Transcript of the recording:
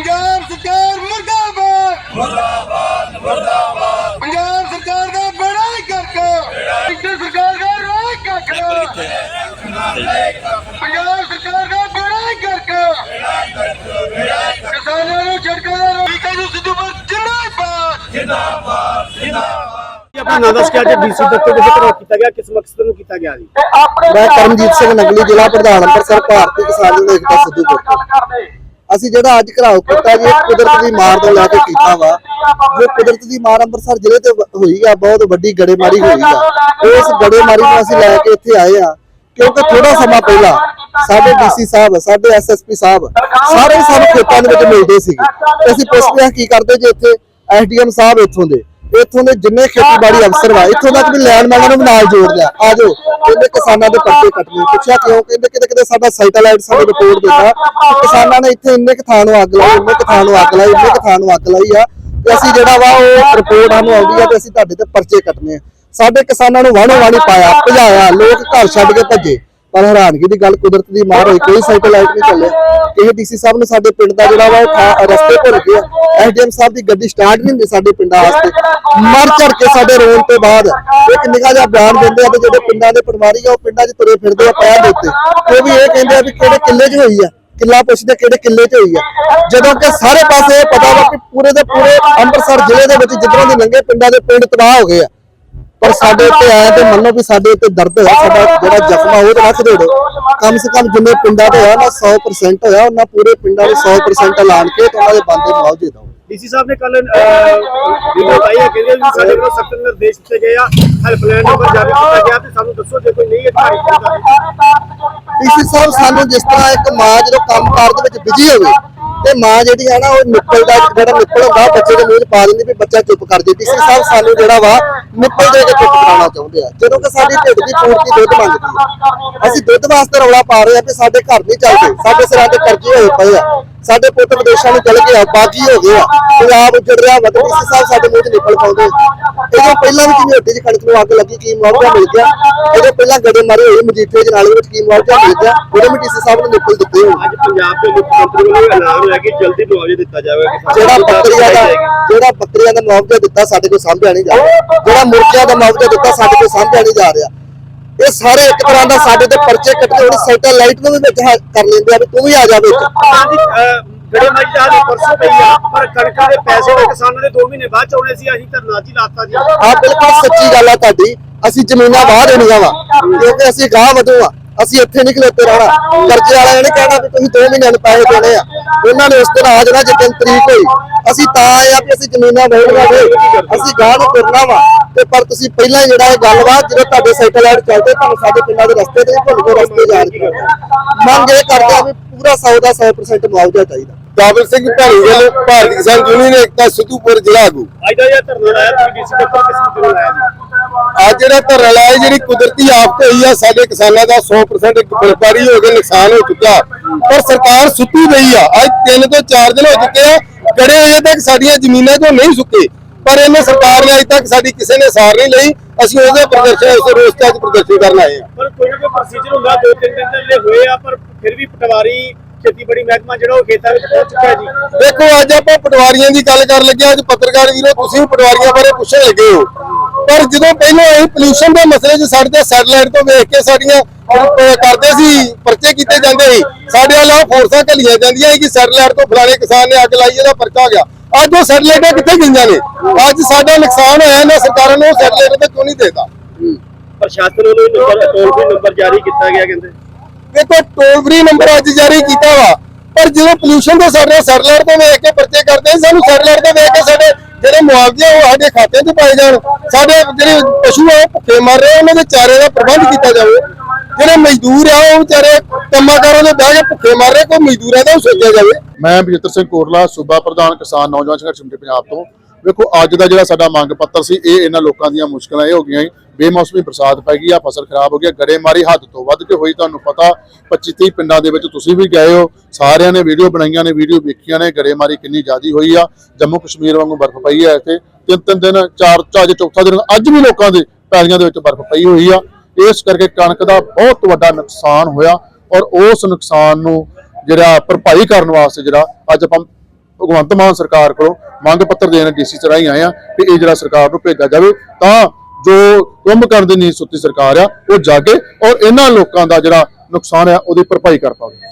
ਪੰਜਾਬ ਸਰਕਾਰ ਮੁਰਦਾਬਾਦ। ਮੁਰਦਾਬਾਦ ਮੁਰਦਾਬਾਦ। ਪੰਜਾਬ ਸਰਕਾਰ ਦਾ ਬੜਾ ਹੀ ਕਰਕੇ ਇੱਥੇ ਸਰਕਾਰ ਦਾ ਰਾਹ ਕਰਕੇ ਪੰਜਾਬ ਸਰਕਾਰ ਦਾ ਬੜਾ ਹੀ ਕਰਕੇ ਕਿਸਾਨਾਂ ਨੂੰ ਝਟਕਾ ਦਾ ਰੋਕ। ਨੂੰ ਸਿੱਧੂ ਪਰ ਜਿੰਦਾਬਾਦ। ਆਪਣਾ ਨਾਂ ਦੱਸ ਕੇ ਅੱਜ ਡੀਸੀ ਦਫ਼ਤਰ ਦੇ ਕੀਤਾ ਗਿਆ। ਕਿਸ ਮਕਸਦ ਨੂੰ ਕੀਤਾ ਗਿਆ ਜੀ? ਮੈਂ ਕਰਮਜੀਤ ਸਿੰਘ ਨਗਲੀ ਜ਼ਿਲ੍ਹਾ ਪ੍ਰਧਾਨ ਅੰਮ੍ਰਿਤਸਰ ਭਾਰਤੀ ਕਿਸਾਨ ਯੂਨੀਅਨ ਏਕਤਾ ਸਿੱਧੂਪੁਰ ਅਸੀਂ ਜਿਹੜਾ ਅੱਜ ਘਰਾਓ ਕੀਤਾ ਜੀ ਕੁਦਰਤ ਦੀ ਮਾਰ ਤੋਂ ਲੈ ਕੇ ਕੀਤਾ ਵਾ। ਜੋ ਕੁਦਰਤ ਦੀ ਮਾਰ ਅੰਮ੍ਰਿਤਸਰ ਜ਼ਿਲ੍ਹੇ ਤੇ ਹੋਈ ਆ, ਬਹੁਤ ਵੱਡੀ ਗੜੇਮਾਰੀ ਹੋਈ ਆ। ਉਸ ਗੜੇਮਾਰੀ ਨੂੰ ਅਸੀਂ ਲੈ ਕੇ ਇੱਥੇ ਆਏ ਆ, ਕਿਉਂਕਿ ਥੋੜਾ ਸਮਾਂ ਪਹਿਲਾਂ ਸਾਡੇ ਡੀਸੀ ਸਾਹਿਬ, ਸਾਡੇ ਐਸਐਸਪੀ ਸਾਹਿਬ, ਸਾਰੇ ਸਾਨੂੰ ਖੇਤਾਂ ਦੇ ਵਿੱਚ ਮਿਲਦੇ ਸੀਗੇ। ਤੇ ਅਸੀਂ ਪੁੱਛਦੇ ਹਾਂ ਕੀ ਕਰਦੇ ਜੇ ਇੱਥੇ? ਐਸਡੀਐਮ ਸਾਹਿਬ ਇੱਥੋਂ ਦੇ। ਇੱਥੋਂ ਦੇ ਜਿੰਨੇ ਖੇਤੀਬਾੜੀ ਅਫਸਰ ਵਾ ਇੱਥੋਂ ਤੱਕ ਵੀ ਲੈਂਡਮੈਨਾਂ ਨੂੰ ਨਾਲ ਜੋੜ ਲਿਆ। ਆ ਜਾਓ ਕਹਿੰਦੇ ਕਿਸਾਨਾਂ ਦੇ ਪੱਤੇ ਕੱਟਣੇ ਪੁੱਛਿਆ ਕਿਉਂ? ਕਹਿੰਦੇ ਕਿਤੇ ਕਿਤੇ ਸਾਡਾ ਸੈਟੇਲਾਈਟ ਸਾਨੂੰ ਰਿਪੋਰਟ ਕਿ ਕਿਸਾਨਾਂ ਨੇ ਇੱਥੇ ਇੰਨੇ ਕੁ ਥਾਂ ਨੂੰ ਅੱਗ ਲਾਈ ਇੰਨੇ ਕੁ ਥਾਂ ਨੂੰ ਅੱਗ ਲਾਈ ਇੰਨੇ ਕੁ ਥਾਂ ਨੂੰ ਅੱਗ ਲਾਈ ਆ ਤੇ ਅਸੀਂ ਜਿਹੜਾ ਵਾ ਉਹ ਰਿਪੋਰਟ ਸਾਨੂੰ ਆਉਂਦੀ ਆ ਤੇ ਅਸੀਂ ਤੁਹਾਡੇ ਤੇ ਪਰਚੇ ਕੱਟਨੇ ਆ। ਸਾਡੇ ਕਿਸਾਨਾਂ ਨੂੰ ਵਾਹਣੋ ਵਾਹਣੀ ਪਾਇਆ ਭਜਾਇਆ ਲੋਕ ਘਰ ਛੱਡ ਕੇ ਭੱਜੇ। ਪਰ ਹੈਰਾਨਗੀ ਦੀ ਗੱਲ ਕੁਦਰਤ ਦੀ ਮਾਰ ਹੋਈ, ਕੋਈ ਸੈਟੇਲਾਈਟ ਨਹੀਂ ਚੱਲਿਆ ਇਹ ਡੀਸੀ ਸਾਹਿਬ ਨੇ ਸਾਡੇ ਪਿੰਡ ਦਾ ਜਿਹੜਾ ਵਾ ਰਸਤੇ ਭੁੱਲ ਗਿਆ ਐਸਡੀਐਮ ਸਾਹਿਬ ਦੀ ਗੱਡੀ ਸਟਾਰਟ ਨਹੀਂ ਹੁੰਦੀ ਸਾਡੇ ਪਿੰਡਾਂ ਵਾਸਤੇ। ਮਰ ਝੜ ਕੇ ਸਾਡੇ ਰੋਣ ਤੋਂ ਬਾਅਦ ਇੱਕ ਨਿਗਾਹ ਜਿਹਾ ਬਿਆਨ ਦਿੰਦੇ ਆ ਤੇ ਜਿਹੜੇ ਪਿੰਡਾਂ ਦੇ ਪਟਵਾਰੀ ਆ, ਉਹ ਪਿੰਡਾਂ 'ਚ ਤੁਰੇ ਫਿਰਦੇ ਆ ਪੈਰ ਦੇ ਉੱਤੇ। ਉਹ ਵੀ ਇਹ ਕਹਿੰਦੇ ਆ ਵੀ ਕਿਹੜੇ ਕਿੱਲੇ 'ਚ ਹੋਈ ਆ, ਕਿੱਲਾ ਪੁੱਛਦੇ ਕਿਹੜੇ ਕਿੱਲੇ 'ਚ ਹੋਈ ਆ। ਜਦੋਂ ਕਿ ਸਾਰੇ ਪਾਸੇ ਇਹ ਪਤਾ ਵਾ ਕਿ ਪੂਰੇ ਦੇ ਪੂਰੇ ਅੰਮ੍ਰਿਤਸਰ ਜ਼ਿਲ੍ਹੇ ਦੇ ਵਿੱਚ ਜਿੱਦਾਂ ਦੇ ਲੰਘੇ ਪਿੰਡਾਂ ਦੇ ਪਿੰਡ ਤਬਾਹ ਹੋ ਗਏ ਆ। ਪਰ ਸਾਡੇ ਉੱਤੇ ਆਇਆ ਤੇ ਮੰਨੋ ਵੀ ਸਾਡੇ ਉੱਤੇ ਦਰਦ ਹੋਇਆ ਸਾਡਾ ਜਿਹੜਾ ਜ਼ਖਮ ਆ ਉਹ ਤਾਂ ਰੱਖ ਦੇੜੋ ਕਮ ਸੇ ਕਮ ਜਿੰਨੇ ਪਿੰਡਾਂ ਦੇ ਹੋਇਆ ਨਾ 100% ਹੋਇਆ ਉਹਨਾਂ ਪੂਰੇ ਪਿੰਡਾਂ ਨੂੰ 100% ਐਲਾਨ ਕੇ ਤੇ ਉਹਨਾਂ ਦੇ ਬੰਦੇ ਮੁਆਵਜ਼ੇ ਦਿਓ ਡੀਸੀ ਸਾਹਿਬ ਨੇ ਕੱਲ ਵੀਡੀਓ ਪਾਈ ਹੈ ਕਹਿੰਦੇ ਵੀ ਸਾਡੇ ਕੋਲ ਸਖਤ ਨਿਰਦੇਸ਼ ਦਿੱਤੇ ਗਏ ਆ ਹੈਲਪਲਾਈਨ ਨੰਬਰ ਜਾਰੀ ਕੀਤਾ ਗਿਆ ਤੇ ਸਾਨੂੰ ਦੱਸੋ ਜੇ ਕੋਈ ਨਹੀਂ ਅਧਿਕਾਰੀ ਡੀਸੀ ਸਾਹਿਬ ਸਾਨੂੰ ਜਿਸ ਤਰ੍ਹਾਂ ਇੱਕ ਮਾਂ ਜਦੋਂ ਕੰਮਕਾਰ ਦੇ ਵਿੱਚ ਬਿਜ਼ੀ ਹੋਵੇ ਤੇ ਮਾਂ ਜਿਹੜੀ ਹੈ ਨਾ ਉਹ ਨਿੱਪਲ ਦਾ ਜਿਹੜਾ ਹੁੰਦਾ ਉਹ ਬੱਚੇ ਦੇ ਮੂੰਹ 'ਚ ਪਾ ਦਿੰਦੀ ਵੀ ਬੱਚਾ ਚੁੱਪ ਕਰ ਜੇ ਡੀਸੀ ਸਾਹਿਬ ਸਾਨੂੰ ਜਿਹੜਾ ਵਾ ਨਿੱਪਲ ਦੇ ਕੇ ਕਰਾਉਣਾ ਚਾਹੁੰਦੇ ਆ। ਜਦੋਂ ਕਿ ਸਾਡੀ ਢਿੱਡ ਦੀ ਪੂਰਤੀ ਦੁੱਧ ਮੰਗਦੀ ਆ ਅਸੀਂ ਦੁੱਧ ਵਾਸਤੇ ਰੌਲਾ ਪਾ ਰਹੇ ਆ ਕਿ ਸਾਡੇ ਘਰ ਨਹੀਂ ਚੱਲਦੇ। ਸਾਡੇ ਸਿਰਾਂ ਤੇ ਕਰਜ਼ੇ ਹੋਏ ਪਏ ਆ। ਸਾਡੇ ਪੁੱਤ ਵਿਦੇਸ਼ਾਂ ਨੂੰ ਚਲ ਗਏ ਆ ਬਾਗੀ ਹੋ ਗਏ ਆ। ਪੰਜਾਬ ਉੱਜੜ ਰਿਹਾ ਤੇ ਡੀਸੀ ਸਾਹਿਬ ਸਾਡੇ ਮੂੰਹ 'ਚ ਨਿੱਪਲ ਪਾਉਂਦੇ। ਇਹਦੋਂ ਪਹਿਲਾਂ ਵੀ ਜਿਵੇਂ ਹੱਟੀ 'ਚ ਕਣਕ ਨੂੰ ਅੱਗ ਲੱਗੀ ਕੀ ਮੁਆਵਜ਼ਾ ਮਿਲ ਗਿਆ? ਇਹਦੋਂ ਪਹਿਲਾਂ ਗੜੇ ਮਾਰੇ ਹੋਏ ਮਜੀਠੇ ਦੇ ਨਾਲ ਵਿੱਚ ਕੀ ਮੁਆਵਜ਼ਾ ਮਿਲ ਗਿਆ? ਉਹਦੇ ਵੀ ਡੀਸੀ ਸਾਹਿਬ ਨੇ ਨਿੱਪਲ ਦਿੱਤੇ ਹੋਣ ਅੱਜ ਪੰਜਾਬ ਦੇ ਮੁੱਖ ਮੰਤਰੀ ਵੱਲੋਂ ਐਲਾਨ ਹੋਇਆ ਕਿ ਜਲਦੀ ਮੁਆਵਜ਼ਾ ਦਿੱਤਾ ਜਾਵੇਗਾ। ਜਿਹੜਾ ਬੱਕਰੀਆਂ ਦਾ ਜਿਹੜਾ ਬੱਕਰੀਆਂ ਦਾ ਮੁਆਵਜ਼ਾ ਦਿੱਤਾ ਸਾਡੇ ਕੋਲ ਸਾਂਭਿਆ ਨਹੀਂ ਜਾ ਰਿਹਾ। ਜਿਹੜਾ ਮੁਰਗੀਆਂ ਦਾ ਮੁਆਵਜ਼ਾ ਦਿੱਤਾ ਸਾਡੇ ਕੋਲ ਸਾਂਭਿਆ ਨਹੀਂ ਜਾ ਰਿਹਾ। ਇਹ ਸਾਰੇ ਇੱਕ ਤਰ੍ਹਾਂ ਦਾ ਸਾਡੇ ਤੇ ਪਰਚੇ ਕੱਟਦੇ ਹੁਣ ਸੈਟੇਲਾਈਟ ਨੂੰ ਵੀ ਵਿੱਚ ਕਰ ਲੈਂਦੇ ਆ ਵੀ ਤੂੰ ਵੀ ਆ ਜਾ ਵਿੱਚ। ਹਾਂਜੀ ਜਿਹੜੇ ਮੱਝਾਂ ਦੀ ਪਰਸੋਂ ਪਈ ਆ, ਪਰ ਕਣਕਾਂ ਦੇ ਪੈਸੇ ਦੇ ਕਿਸਾਨਾਂ ਦੇ 2 ਮਹੀਨੇ ਬਾਅਦ ਚ ਸੀ, ਅਸੀਂ ਧਰਨਾ ਜੀ ਲਾਤਾ ਜੀ। ਆ ਬਿਲਕੁਲ ਸੱਚੀ ਗੱਲ ਆ ਤੁਹਾਡੀ, ਅਸੀਂ ਜ਼ਮੀਨਾਂ ਬਾਹਰ ਦੇਣੀਆਂ ਵਾ, ਕਿਉਂਕਿ ਅਸੀਂ ਗਾਹ ਵਧੂ ਆ, ਅਸੀਂ ਇੱਥੇ ਨਹੀਂ ਖਲੋਤੇ ਰਹਿਣਾ। ਕਰਜ਼ੇ ਵਾਲਿਆਂ ਨੇ ਕਹਿਣਾ ਵੀ ਤੁਸੀਂ 2 ਮਹੀਨਿਆਂ ਨੂੰ ਪੈਸੇ ਦੇਣੇ ਆ, ਉਹਨਾਂ ਨੇ ਉਸ ਦਿਨ ਆ ਜਾਣਾ ਜਿੱਦਣ ਤਰੀਕ ਹੋਈ। ਅਸੀਂ ਤਾਂ ਆਏ ਆ ਵੀ ਅਸੀਂ ਜ਼ਮੀਨਾਂ ਵੇਚਣੀਆਂ ਵੇ ਅਸੀਂ ਗਾਹ ਨੂੰ ਤੁਰਨਾ ਵਾ, ਤੇ ਪਰ ਤੁਸੀਂ ਪਹਿਲਾਂ ਜਿਹੜਾ ਇਹ ਗੱਲਬਾਤ ਜਦੋਂ ਤੁਹਾਡੇ ਸਾਈਕਲ ਸੈਟੇਲਾਈਟ ਚੱਲਦੇ, ਤੁਹਾਨੂੰ ਸਾਡੇ ਪਿੰਡਾਂ ਦੇ ਰਸਤੇ ਤੇ ਭੁੱਲ ਕੇ ਰਸਤੇ ਯਾਦ ਕਰਦੇ। ਮੰਗ ਇਹ ਕਰਦੇ ਆ ਵੀ ਪੂਰਾ 100 ਦਾ 100% ਮੁਆਵਜ਼ਾ ਚਾਹੀਦਾ। ਦਾਵਰ ਸਿੰਘ ਢਾਲੀਵਾਲ ਭਾਰਤੀ ਕਿਸਾਨ ਯੂਨੀਅਨ ਏਕਤਾ ਸਿੱਧੂਪੁਰ ਜ਼ਿਲ੍ਹਾ ਆਗੂ। ਅੱਜ ਦਾ ਇਹ ਧਰਨਾ ਲਾਇਆ ਤੁਸੀਂ ਡੀਸੀ ਦਫ਼ਤਰ ਕਿਸ ਨੂੰ ਕਿਉਂ ਲਾਇਆ ਜੀ? ਅੱਜ ਜਿਹੜਾ ਧਰਨਾ ਲਾਇਆ ਜਿਹੜੀ ਕੁਦਰਤੀ ਆਫਤ ਹੋਈ ਆ ਸਾਡੇ ਕਿਸਾਨਾਂ ਦਾ 100% ਇੱਕ ਬਲਕਾਰੀ ਹੋ ਕੇ ਨੁਕਸਾਨ ਹੋ ਚੁੱਕਿਆ ਪਰ ਸਰਕਾਰ ਸੁੱਤੀ ਪਈ ਆ। ਅੱਜ 3 ਤੋਂ 4 ਦਿਨ ਹੋ ਚੁੱਕੇ ਆ। ਗੜੇ ਅਜੇ ਤੱਕ ਸਾਡੀਆਂ ਜ਼ਮੀਨਾਂ ਤੋਂ ਨਹੀਂ ਸੁੱਕੇ। ਪਰ ਇਹਨੇ ਸਰਕਾਰ ਨੇ ਅਜੇ ਤੱਕ ਸਾਡੀ ਕਿਸੇ ਨੇ ਸਾਰ ਨਹੀਂ ਲਈ। ਅਸੀਂ ਉਹਦੇ ਪ੍ਰਦਰਸ਼ਨ ਉਸ ਰੋਸ ਤੇ ਅੱਜ ਪ੍ਰਦਰਸ਼ਨ ਕਰਨ ਆਏ ਆ। ਪਰ ਕੋਈ ਨਾ ਕੋਈ ਪ੍ਰੋਸੀਜਰ ਹੁੰਦਾ ਦੋ ਤਿੰਨ ਦਿਨ ਲਈ ਹੋਏ ਆ ਪਰ ਫਿਰ ਵੀ ਪਟਵਾਰੀ ਖੇਤੀਬਾੜੀ ਮਹਿਕਮਾ ਜਿਹੜਾ ਉਹ ਖੇਤਾਂ ਵਿੱਚ ਪਹੁੰਚ ਚੁੱਕਾ ਜੀ। ਦੇਖੋ ਅੱਜ ਆਪਾਂ ਪਟਵਾਰੀਆਂ ਦੀ ਗੱਲ ਕਰਨ ਲੱਗੇ ਅੱਜ ਪੱਤਰਕਾਰ ਵੀਰੋ ਤੁਸੀਂ ਪਟਵਾਰੀਆਂ ਬਾਰੇ ਪੁੱਛਣ ਲੱਗੇ ਹੋ। ਪਰ ਜਦੋਂ ਪਹਿਲਾਂ ਇਹ ਪੋਲੂਸ਼ਨ ਦੇ ਮਸਲੇ 'ਚ ਸਾਡੇ ਤੇ ਸੈਟਲਾਈਟ ਤੋਂ ਵੇਖ ਕੇ ਸਾਡੀਆਂ ਕਰਦੇ ਸੀ ਪਰਚੇ ਕੀਤੇ ਜਾਂਦੇ ਸੀ ਸਾਡੇ ਵੱਲੋਂ ਫੋਰਸਾਂ ਘੱਲੀਆਂ ਜਾਂਦੀਆਂ ਸੀ ਕਿ ਸੈਟਲਾਈਟ ਤੋਂ ਫਲਾਣੇ ਕਿਸਾਨ ਨੇ ਅੱਗ ਲਾਈ ਇਹਦਾ ਪਰਚਾ ਹੋ ਗਿਆ। ਅੱਜ ਉਹ ਸੈਟਲਾਈਟਾਂ ਕਿੱਥੇ ਗਈਆਂ ਨੇ? ਅੱਜ ਸਾਡਾ ਨੁਕਸਾਨ ਹੋਇਆ ਨਾ ਸਰਕਾਰਾਂ ਨੂੰ ਸੈਟਲਾਈਟ ਤੇ ਕਿਉਂ ਨਹੀਂ ਦੇਤਾ? ਪ੍ਰਸ਼ਾਸਨ ਵੱਲੋਂ ਨੰਬਰ ਟੋਲ ਫ੍ਰੀ ਨੰਬਰ ਜਾਰੀ ਕੀਤਾ ਗਿਆ ਕਹਿੰਦੇ। ਦੇਖੋ ਟੋਲ ਫ੍ਰੀ ਨੰਬਰ ਅੱਜ ਜਾਰੀ ਕੀਤਾ ਵਾ ਪਰ ਜਦੋਂ ਪੋਲੂਸ਼ਨ ਦੇ ਸਾਡੇ ਸੈਟਲਾਈਟ ਤੋਂ ਵੇਖ ਕੇ ਪਰਚੇ ਕਰਦੇ ਸਾਨੂੰ ਸੈਟਲਾਈਟ ਤੋਂ ਵੇਖ ਕੇ ਸਾਡੇ ਜਿਹੜੇ ਮੁਆਵਜ਼ੇ ਉਹ ਸਾਡੇ ਖਾਤੇ 'ਚ ਪਾਏ ਜਾਣ। ਸਾਡੇ ਜਿਹੜੇ ਪਸ਼ੂ ਆ ਭੁੱਖੇ ਮਰ ਰਹੇ ਉਹਨਾਂ ਦੇ ਚਾਰੇ ਦਾ ਪ੍ਰਬੰਧ ਕੀਤਾ ਜਾਵੇ। ਜਿਹੜੇ ਮਜ਼ਦੂਰ ਆ ਉਹ ਵਿਚਾਰੇ ਕੰਮਾਂ ਦੇ ਬਹਿ ਕੇ ਭੁੱਖੇ ਮਰ ਰਹੇ ਕੋਈ ਮਜ਼ਦੂਰਾਂ ਦਾ ਉਹ ਸੋਚਿਆ ਜਾਵੇ। ਮੈਂ ਬਜਿੱਤਰ ਸਿੰਘ ਕੋਰਲਾ ਸੂਬਾ ਪ੍ਰਧਾਨ ਕਿਸਾਨ ਨੌਜਵਾਨ ਸੰਘਰਸ਼ ਕਮੇਟੀ ਪੰਜਾਬ ਤੋਂ। ਵੇਖੋ ਅੱਜ ਦਾ ਜਿਹੜਾ ਸਾਡਾ ਮੰਗ ਪੱਤਰ ਸੀ ਇਹ ਇਹਨਾਂ ਲੋਕਾਂ ਦੀਆਂ ਮੁਸ਼ਕਲਾਂ ਇਹ ਹੋ ਗਈਆਂ ਸੀ, ਬੇਮੌਸਮੀ ਬਰਸਾਤ ਪੈ ਗਈ ਆ, ਫਸਲ ਖਰਾਬ ਹੋ ਗਈ ਗੜੇਮਾਰੀ ਹੱਦ ਤੋਂ ਵੱਧ ਕੇ ਹੋਈ, ਤੁਹਾਨੂੰ ਪਤਾ 25 30 ਪਿੰਡਾਂ ਦੇ ਵਿੱਚ ਤੁਸੀਂ ਵੀ ਗਏ ਹੋ, ਸਾਰਿਆਂ ਨੇ ਵੀਡੀਓ ਬਣਾਈਆਂ ਨੇ, ਵੀਡੀਓ ਵੇਖੀਆਂ ਨੇ, ਗੜੇਮਾਰੀ ਕਿੰਨੀ ਜ਼ਿਆਦੀ ਹੋਈ ਆ, ਜੰਮੂ ਕਸ਼ਮੀਰ ਵਾਂਗੂ ਬਰਫ਼ ਪਈ ਆ ਇੱਥੇ, ਤਿੰਨ ਤਿੰਨ ਦਿਨ, ਚਾਰ ਚਾਜ ਚੌਥਾ ਦਿਨ, ਅੱਜ ਵੀ ਲੋਕਾਂ ਦੇ ਪੈਲੀਆਂ ਦੇ ਵਿੱਚ ਬਰਫ਼ ਪਈ ਹੋਈ ਆ, ਇਸ ਕਰਕੇ ਕਣਕ ਦਾ ਬਹੁਤ ਵੱਡਾ ਨੁਕਸਾਨ ਹੋਇਆ ਔਰ ਉਸ ਨੁਕਸਾਨ ਨੂੰ ਜਿਹੜਾ ਭਰਪਾਈ ਕਰਨ ਵਾਸਤੇ ਜਿਹੜਾ ਅੱਜ ਆਪਾਂ ਭਗਵੰਤ ਮਾਨ ਸਰਕਾਰ ਕੋਲੋਂ ਮੰਗ ਪੱਤਰ ਦੇਣ ਡੀਸੀ ਚ ਰਾਹੀਂ ਆਏ ਆ ਕਿ ਇਹ ਜਿਹੜਾ ਸਰਕਾਰ ਨੂੰ ਭੇਜਿਆ ਜਾਵੇ, ਤਾਂ ਜੋ ਕੰਮ ਕਰਨ ਦੀ ਨੀਂਦ ਸੁੱਤੀ ਸਰਕਾਰ ਆ, ਉਹ ਜਾਗੇ ਔਰ ਇਹਨਾਂ ਲੋਕਾਂ ਦਾ ਜਿਹੜਾ ਨੁਕਸਾਨ ਆ, ਉਹਦੀ ਭਰਪਾਈ ਕਰ ਪਾਵੇ।